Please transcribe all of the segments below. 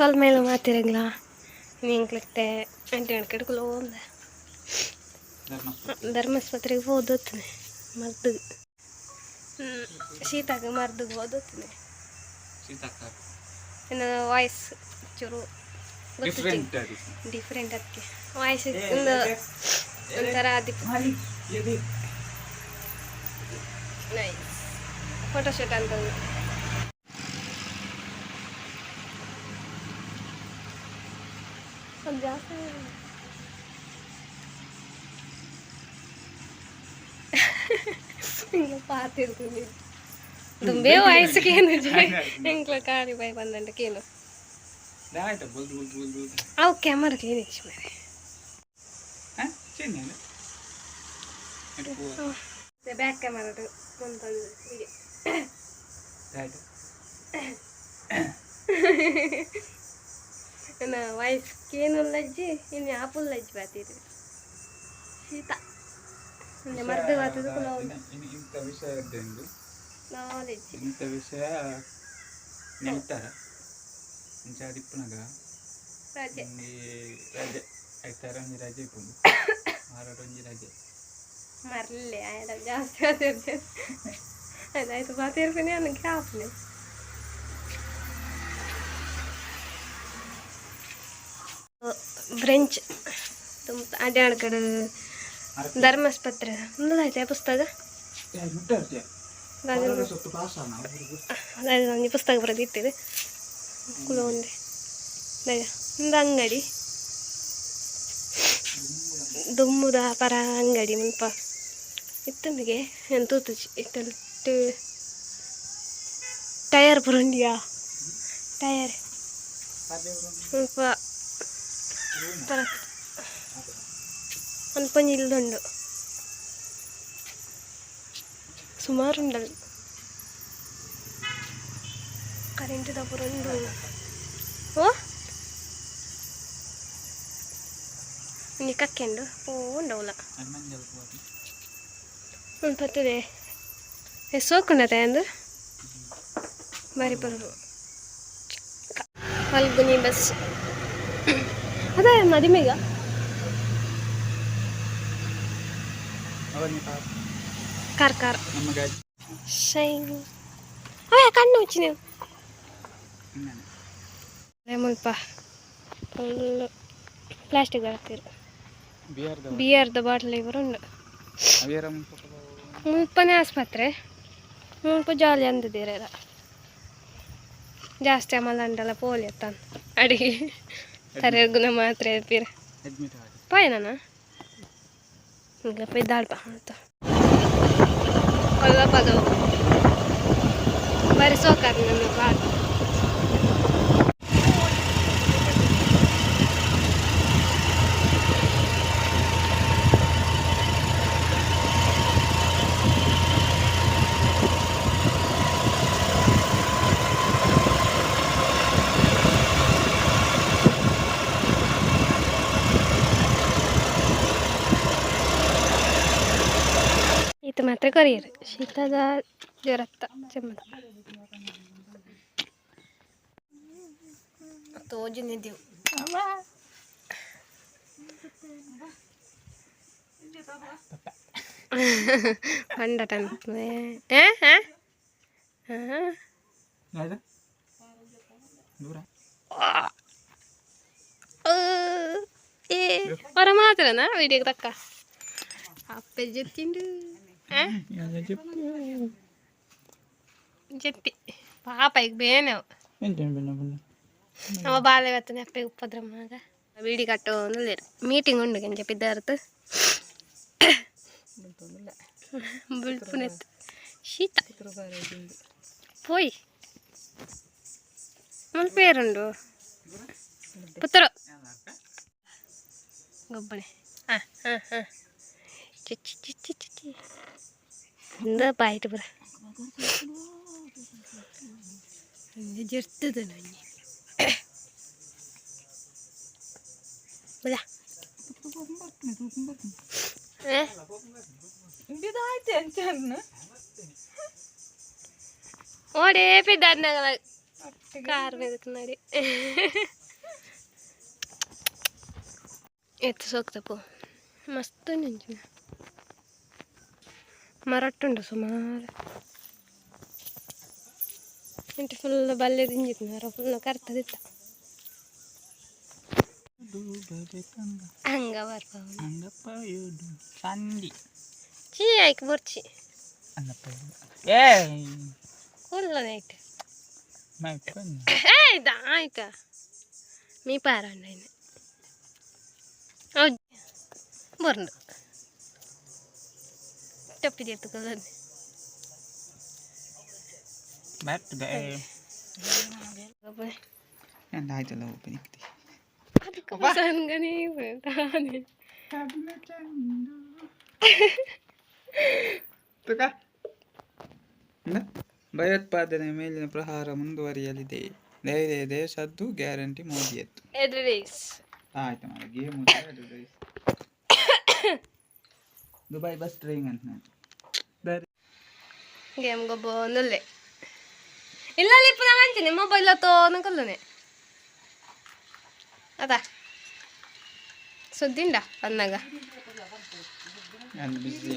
ಸ್ವಲ್ಪ ಮೇಲೆ ಮಾತಿರಂಗಿಲ್ಲ ಹಿಂಗ್ಲಿಕ್ಕೆ ಎಂಟು ಎಂಟು ಕಡೆಗಳು ಹೋದೆ ಧರ್ಮಾಸ್ಪತ್ರೆಗೆ ಓದೋತೀನಿ ಮರ್ದು. ಶೀತಾಗ ಮರ್ದು ಓದೋತೀನಿ ಇನ್ನು ವಾಯ್ಸ್ ಚೂರು ಡಿಫ್ರೆಂಟ್ ಅದಕ್ಕೆ. ವಾಯ್ಸ್ ಒಂದು ಒಂಥರ ಅದಕ್ಕೆ ಫೋಟೋಶೂಟ್ ಅಂತ అసలు జాస్తి ఇంకా పాతిరుకుంది దుంబే వయసుకి ఇంట్లో కారిపోయి పందంటే కేను అవు కెమెరా క్లీన్ ఇచ్చి మరి. బ్యాక్ కెమెరా ముందు ನನ್ನ ವಯಸ್ಸಿಗೇನು ಲಜ್ಜಿ ಇನ್ನು ಆಪಲ್ ಲಜ್ಜಿ ಬಾತಿರಿ ಶೀತ ಅಂದ್ರೆ ಮರ್ದು ಬಾತದ ಇಂಥ ವಿಷಯ ಇದ್ದಂದು ನಾಲೆಜ್ ಇಂಥ ವಿಷಯ ನೆಂತಾರ ಇಂಚ ದಿಪ್ಪನಾಗ ರಜೆ ಒಂಜಿ ರಜೆ ಐತಾರ ಒಂಜಿ ರಜೆ ಇಪ್ಪುಂಡು ಮಾರಾಟ ಒಂಜಿ ರಜೆ ಮರಲೆ ಆಯ್ತ ಜಾಸ್ತಿ ಬಾತಿರ್ತೀನಿ ಅದಾಯ್ತು ಬಾತಿರ್ತೀನಿ ನನಗೆ ಆಪ್ನೆ branch ada anak kada dharma aspatra mundah aja pustaka ya mundah aja ah, pustaka berarti itu kulon deh. Mundah anggadi ya. dumu dah para anggadi mumpa itu nge itu tuh itu tuh tayar berundia tayar. Mumpa ಉನ್ಪೊಂಜಿಲ್ದುಂಡು ಸುಮಾರು ಉಂಡು current the ಪೂರ ಉಂದುಂಡು pony ಓ ಪೋಂಡ ಅವುಲ ಉನ್ ಪತ್ತದೆ ಏ ಶೋಕುಂಡ ತಾಯ ಅಂದ್ ಬಾರಿ ಬರ್ಲು ಬಲ್ಗುನಿ bus. ಅದೇ ಮದಿಮೆಗ car. Car shine. ಕಣ್ಣು ಉಚ್ಚಿ ನೀವು. ಮುಲ್ಪ. ಫುಲ್ಲು ಪ್ಲಾಸ್ಟಿಕ್ ಹಾಕ್ತಿರು. ಬಿಯರ್ದ ಬಾಟ್ಲ್. ಬರುಂಡು ಮುಲ್ಪನೇ ಆಸ್ಪತ್ರೆ. ಮುಲ್ಪ ಜಾಲಿ ಅಂದಿದ್ದೀರ ಜಾಸ್ತಿ ಅಮಲ ಅಂಡಲ್ಲ ಪೋಲಿ ಅಡಿ ಅಡಿಗೆ. ತರರ್ಗುನ ಮಾತ್ರ ಹೇಳ್ತೀರ ಪಾಯನ ಹಿಂಗಪ್ಪ ಇದ್ದಾಳ್ಪ ಅಂತ ಕೊಲ್ಲಪ್ಪದು ಬರ್ಸೋಕಾರ ನನ್ನ ಬಾಳು ಮಾತ್ರ ಕರಿಯರು ಶೀತದ ಜ್ವರತ್ತ ಚೆಮ್ಮದ ತೋಜಿನಿದ್ದೀವಿ ಪಂಡಟನ್ ಯಾವ್ದು ದೂರ ಏ ಹೊರ ಮಾತ್ರನಾ ವಿಡಿಯೋಗೆ ತಕ್ಕ ಅಪ್ಪೆ ಜೊತ್ತಿಂಡು చెప్పు చెప్పి. పాపకి పోయినావు. అమ్మ బాగాలే వస్తాను అప్ప ఉపద్రమాగా వీడి కట్టను లేరు. మీటింగ్ ఉండు కానీ చెప్పి దారితో బుల్పునెత్తు. శీత పోయి. మన పేరుండు. పుత్తరు గొబ్బనే. చిచ్చి చిచ్చి చిచ్చి എന്താ പായിട്ട് പറ. ഓടേ പിതാണ്ട് ഞങ്ങൾ കാറിന് എത്ര സോക്തപ്പോ മസ്തു നെഞ്ചിനാ మరట్టుండు సుమారు ఇంటి ఫుల్ బల్లే దించుతున్నారు ఫుల్ కరెక్ట్ తిత్తా ಹಂಗ ಬರ್ತಾವ అంగపాయుడు సండి ಚೀ ಆಯ್ಕೆ ಬರ್ಚಿ అంగపాయుడు ఏ ಕುಲ್ಲ ನೈಟ್ మైపన్ ಆಯ್ತಾ ಆಯ್ತಾ మీ పారండి ఆయన டப்பி எடுத்துக்கிறது back to the air நான் ஆயிட்டு லவ் பண்ணிக்கிட்டே அதுக்கு பசங்கனே தானே கபல சந்து ತಗ ಭಯೋತ್ಪಾದನೆ ಮೇಲಿನ ಪ್ರಹಾರ ಮುಂದುವರಿಯಲಿದೆ ಧೈರ್ಯ ದೇಶದ್ದು ಗ್ಯಾರಂಟಿ ಮೋದಿಯದ್ದು ಆಯ್ತು ಮಾಡಿ ಗೇಮ್ ದುಬೈ ಬಸ್ ಟ್ರೈನ್ ಅಂತ ನಾನು ದಾರಿ గేమ్ గొప్ప బాగుందిలే ಇಲ್ಲ ఇప్పుడు మంచిది మొబైల్తో అనుకున్నానే అదా ಸುದ್ದಿಂಡ ಅಂದಾಗ ನಾನು ಬಿಸಿ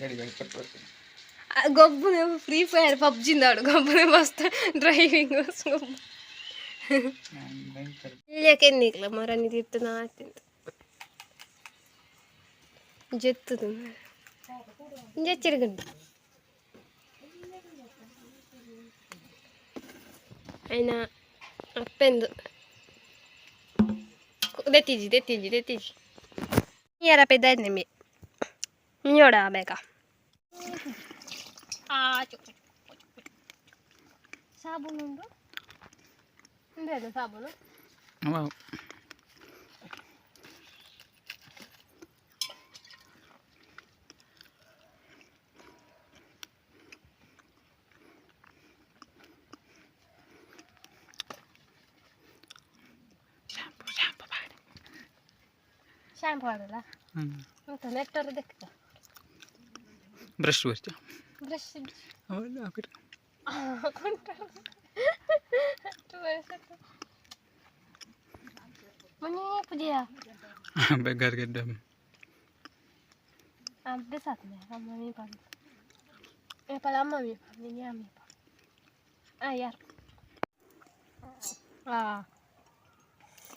ಗಡಿ ಗಡಿ ಪಟ್ಟು గొబ్బునే ఫ్రీ ఫైర్ పబ్జి ఆడు గొబ్బునే మస్తు డ్రైవింగ్ గొబ్బు ನಾನು ಭಯಂಕರ ఇల్లకెందుకులా మరని తిప్పుతున్నా జెత్తుదు జెచ్చిరగండి అయినా అప్పెందు తెచ్చిజి తెచ్చిజి తెచ్చిజి ఎర పెద్ద మీ ఇంకోడా బేక సాబును shampoo, shampoo pare. Shampoo ada lah. Hmm. Untuk nektar dek. Brush buat jam. Brush. Oh, ada apa? Ah. Tuh, Mana ni apa dia? Ambil gargan dam. Ambil satu ni, sama ni pan. Eh, pala mama ni pan, ni ni ami pan. Ayar. Ah.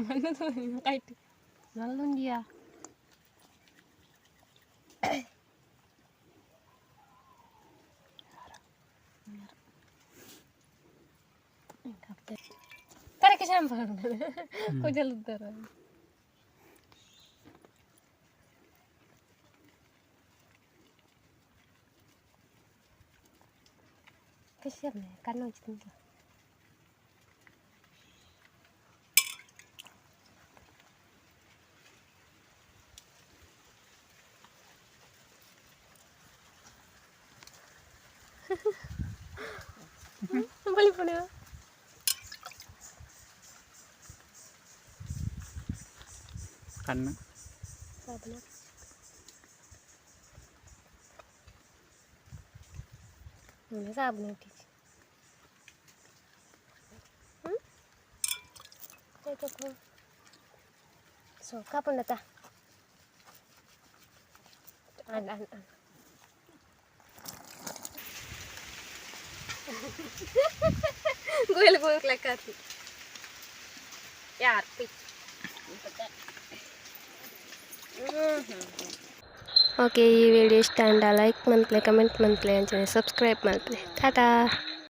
mana tuh kayak dia tarik ke kok jalan terus Kesiap ya, kan Balik punya. Kan? Benar. Ini sabun itu. Hmm? Cocok pun. So, kapan datang? An an an. Gue gue lekat. Ya, arti. Okay ಈ video ಇಷ್ಟ ಅಂಡ like ಮಂತ್ಲೆ comment ಮಂತ್ಲೆ ಅಂಚನೆ subscribe ಮಲ್ತ್ಲೆ Tata